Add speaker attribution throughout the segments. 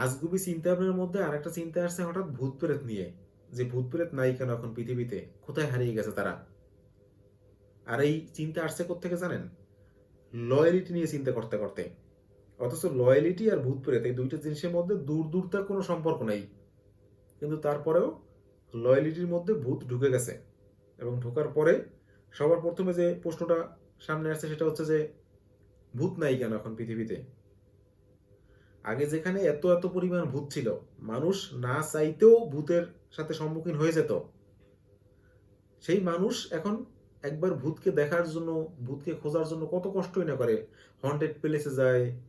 Speaker 1: আজগুবি চিন্তা ভাবনার মধ্যে আরেকটা চিন্তা আসছে হঠাৎ ভূত প্রেত নিয়ে। যে ভূত প্রেত নাই কেন এখন পৃথিবীতে? কোথায় হারিয়ে গেছে তারা? আর এই চিন্তা আসছে থেকে জানেন? লয়ালিটি নিয়ে চিন্তা করতে করতে। অথচ লয়ালিটি আর ভূত প্রেত এই দুইটা জিনিসের মধ্যে দূর দূরতার কোনো সম্পর্ক নেই। কিন্তু তারপরেও লয়ালিটির মধ্যে ভূত ঢুকে গেছে। এবং ঢোকার পরে সবার প্রথমে যে প্রশ্নটা সামনে আসছে সেটা হচ্ছে যে, ভূত নাই কেন এখন পৃথিবীতে? আগে যেখানে এত এত পরিমাণ ভূত ছিল, মানুষ না চাইতেও ভূতের সাথে সম্মুখীন হয়ে যেত। সেই মানুষ এখন একবার ভূতকে দেখার জন্য, ভূতকে খোঁজার জন্য কত কষ্টই না করে। হন্টেড প্লেসে যায়,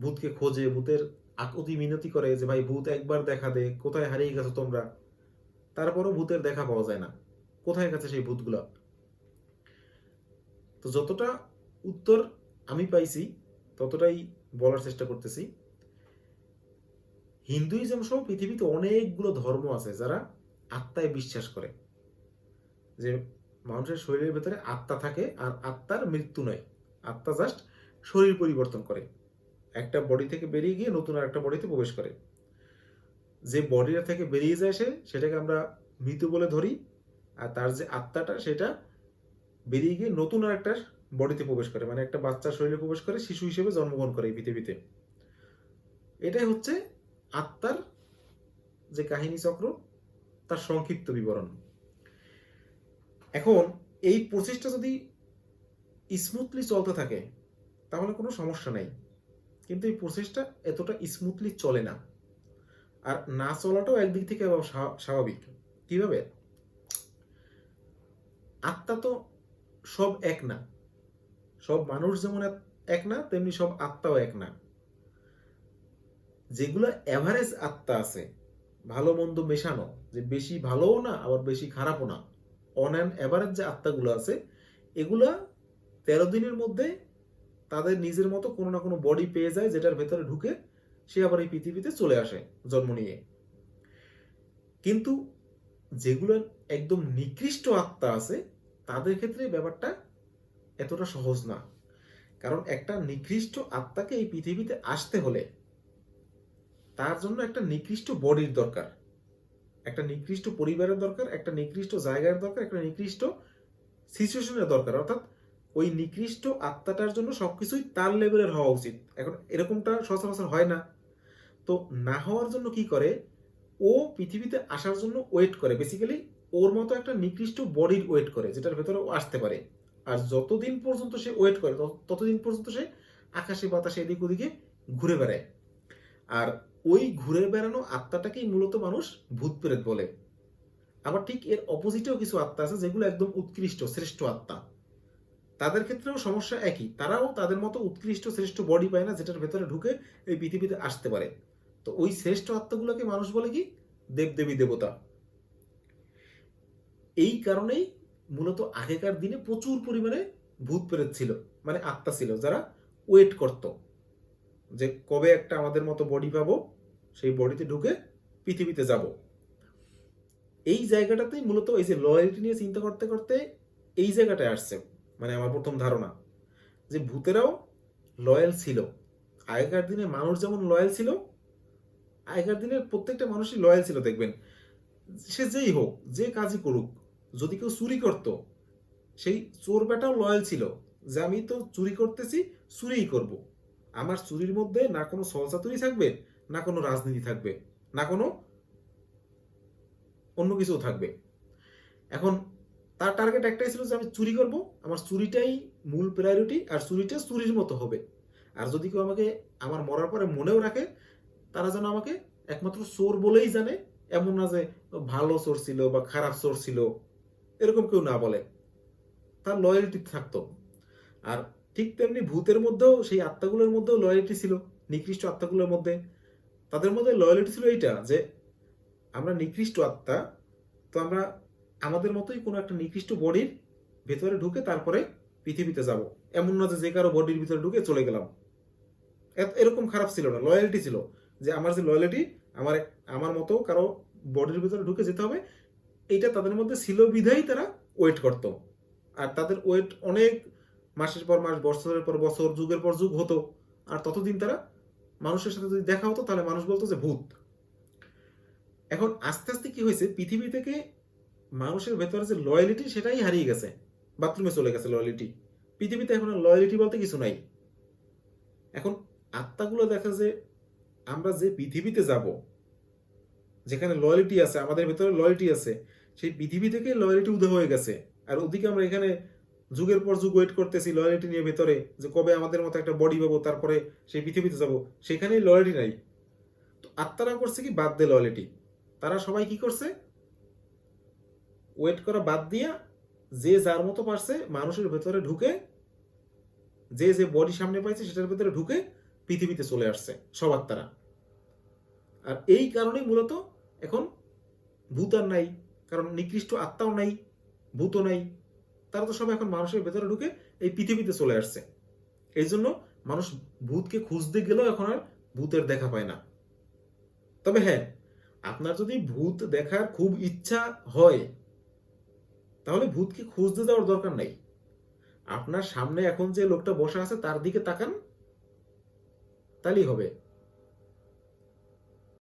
Speaker 1: ভূতকে খোঁজে, ভূতের আকুতি মিনতি করে যে, ভাই, ভূত একবার দেখা দে, কোথায় হারিয়ে গেছো তোমরা? তারপরও ভূতের দেখা পাওয়া যায় না। কোথায় গেছে সেই ভূতগুলো? তো যতটা উত্তর আমি পাইছি, ততটাই বলার চেষ্টা করতেছি। হিন্দুইজম সহ পৃথিবীতে অনেকগুলো ধর্ম আছে যারা আত্মায় বিশ্বাস করে। যে মানুষের শরীরের ভেতরে আত্মা থাকে আর আত্মার মৃত্যু নয়। আত্মা জাস্ট শরীর পরিবর্তন করে। একটা বডি থেকে বেরিয়ে গিয়ে নতুন আর একটা বডিতে প্রবেশ করে। যে বডিটা থেকে বেরিয়ে যায় সে, সেটাকে আমরা মৃত বলে ধরি। আর তার যে আত্মাটা, সেটা বেরিয়ে গিয়ে নতুন আর একটা বডিতে প্রবেশ করে মানে একটা বাচ্চার শরীরে প্রবেশ করে, শিশু হিসেবে জন্মগ্রহণ করে এই পৃথিবীতে। এটাই হচ্ছে আত্মার যে কাহিনী চক্র, তার সংক্ষিপ্ত বিবরণ। এখন, এই প্রসেসটা যদি স্মুথলি চলতে থাকে, তাহলে কোনো সমস্যা নাই। কিন্তু এই প্রসেসটা এতটা স্মুথলি চলে না। আর না চলাটাও একদিক থেকে স্বাভাবিক। কীভাবে? আত্মা তো সব এক না। সব মানুষ যেমন এক- না, তেমনি সব আত্মাও এক না। যেগুলো অ্যাভারেজ আত্মা আছে, ভালো মন্দ মেশানো, যে বেশি ভালোও না, আবার বেশি খারাপও না অন অ্যান অ্যাভারেজ যে আত্মাগুলো আছে, এগুলা তেরো দিনের মধ্যে তাদের নিজের মতো কোনো না কোনো বডি পেয়ে যায়, যেটার ভেতরে ঢুকে সে আবার এই পৃথিবীতে চলে আসে, জন্ম নিয়ে। কিন্তু যেগুলো একদম নিকৃষ্ট আত্মা আছে, তাদের ক্ষেত্রে ব্যাপারটা এতটা সহজ না। কারণ একটা নিকৃষ্ট আত্মাকে এই পৃথিবীতে আসতে হলে তার জন্য একটা নিকৃষ্ট বডির দরকার। একটা নিকৃষ্ট পরিবারের দরকার, একটা নিকৃষ্ট জায়গার দরকার, একটা নিকৃষ্ট সিচুয়েশনের দরকার। অর্থাৎ ওই নিকৃষ্ট আত্মাটার জন্য সবকিছুই তার লেভেলের হওয়া উচিত। এখন এরকমটা সচরাচর হয় না। তো না হওয়ার জন্য কি করে? ও পৃথিবীতে আসার জন্য ওয়েট করে। বেসিক্যালি ওর মতো একটা নিকৃষ্ট বডির ওয়েট করে, যেটার ভেতরে ও আসতে পারে। আর যতদিন পর্যন্ত সে ওয়েট করে, তত- ততদিন পর্যন্ত সে আকাশে বাতাসে এদিক ওদিকে ঘুরে বেড়ায়। আর ওই ঘুরে বেড়ানো আত্মাটাকেই মূলত মানুষ ভূত প্রেত বলে। আবার ঠিক এর অপোজিটেও কিছু আত্মা আছে যেগুলো একদম উৎকৃষ্ট, শ্রেষ্ঠ আত্মা। তাদের ক্ষেত্রেও সমস্যা একই। তারাও তাদের মতো উৎকৃষ্ট, শ্রেষ্ঠ বডি পায় না, যেটার ভেতরে ঢুকে এই পৃথিবীতে আসতে পারে। তো ওই শ্রেষ্ঠ আত্মাগুলোকে মানুষ বলে কি? দেবদেবী দেবতা। এই কারণেই মূলত আগেকার দিনে প্রচুর পরিমাণে ভূত প্রেত ছিল মানে আত্মা ছিল, যারা ওয়েট করত। যে কবে একটা আমাদের মতো বডি পাবো, সেই বডিতে ঢুকে পৃথিবীতে যাব। এই জায়গাটাতেই মূলত এই যে লয়্যালটি নিয়ে চিন্তা করতে করতে এই জায়গাটায় আসছে মানে আমার প্রথম ধারণা। যে ভূতেরাও লয়াল ছিল। আগেকার দিনে মানুষ যেমন লয়াল ছিল, আগেকার দিনে প্রত্যেকটা মানুষই লয়াল ছিল, দেখবেন। সে যেই হোক, যে কাজই করুক যদি কেউ চুরি করত, সেই চোর বেটাও লয়াল ছিল যে আমি তো চুরি করতেছি, চুরিই করব। আমার চুরির মধ্যে না কোনো সলসাতুরি থাকবে, না কোনো রাজনীতি থাকবে, না কোনো অন্য কিছু থাকবে। এখন তার টার্গেট একটাই ছিল যে আমি চুরি করব, আমার চুরিটাই মূল প্রায়োরিটি আর চুরিটা চুরির মতো হবে। আর যদি কেউ আমাকে, আমার মরার পরে মনেও রাখে, তারা যেন আমাকে একমাত্র চোর বলেই জানে, এমন না যে ভালো চোর ছিল বা খারাপ চোর ছিল। এরকম কেউ না বলে। তার লয়্যালিটি থাকতো। আর ঠিক তেমনি ভূতের মধ্যেও সেই আত্মাগুলোর মধ্যেও লয়্যালিটি ছিল, নিকৃষ্ট আত্মাগুলোর মধ্যে। তাদের মধ্যে লয়্যালিটি ছিল এইটা যে, আমরা নিকৃষ্ট আত্মা, তো আমরা আমাদের মতোই কোনো একটা নিকৃষ্ট বডির ভেতরে ঢুকে তারপরে পৃথিবীতে যাব। এমন না যে কারও বডির ভিতরে ঢুকে চলে গেলাম। এরকম খারাপ ছিল না লয়্যালিটি ছিল। যে আমার যে লয়্যালিটি আমার আমার মতো কারও বডির ভিতরে ঢুকে যেতে হবে এইটা তাদের মধ্যে ছিল বিধাই তারা ওয়েট করত। আর তাদের ওয়েট অনেক মাসের পর মাস, বছরের পর বছর, যুগের পর যুগ হতো। আর ততদিন তারা মানুষের সাথে যদি দেখা হতো, তাহলে মানুষ বলতো যে ভূত। এখন আস্তে আস্তে কি হয়েছে, পৃথিবী থেকে মানুষের ভেতরে যে লয়ালিটি সেটাই হারিয়ে গেছে। বাথরুমে চলে গেছে লয়ালিটি পৃথিবীতে এখন লয়ালিটি বলতে কিছু নাই। এখন আত্মাগুলো দেখা যে আমরা যে পৃথিবীতে যাব, যেখানে লয়ালিটি আছে, আমাদের ভেতরে লয়ালিটি আছে সেই পৃথিবী থেকে লয়ালিটি উদয় হয়ে গেছে। আর ওদিকে আমরা এখানে যুগের পর যুগ ওয়েট করতেছি লয়ালিটি নিয়ে ভেতরে, যে কবে আমাদের মতো একটা বডি পাবো, তারপরে সেই পৃথিবীতে যাব, সেখানেই লয়ালিটি নাই। তো আত্মারা করছে কি? বাদ দে লয়ালিটি তারা সবাই কি করছে? ওয়েট করা বাদ দিয়া যে যার মতো পারছে মানুষের ভেতরে ঢুকে, যে যে বডি সামনে পাইছে সেটার ভেতরে ঢুকে পৃথিবীতে চলে আসছে, সব আত্মারা। আর এই কারণেই মূলত এখন ভূত আর নাই। কারণ নিকৃষ্ট আত্মাও নাই, ভূতও নাই। তারা তো সব এখন মানুষের ভেতরে ঢুকে এই পৃথিবীতে চলে আসছে। এই জন্য মানুষ ভূতকে খুঁজতে গেলেও এখন আর ভূতের দেখা পায় না। তবে হ্যাঁ আপনার যদি ভূত দেখার খুব ইচ্ছা হয়, তাহলে ভূতকে খুঁজতে যাওয়ার দরকার নাই। আপনার সামনে এখন যে লোকটা বসা আছে, তার দিকে তাকান, তাহলেই হবে।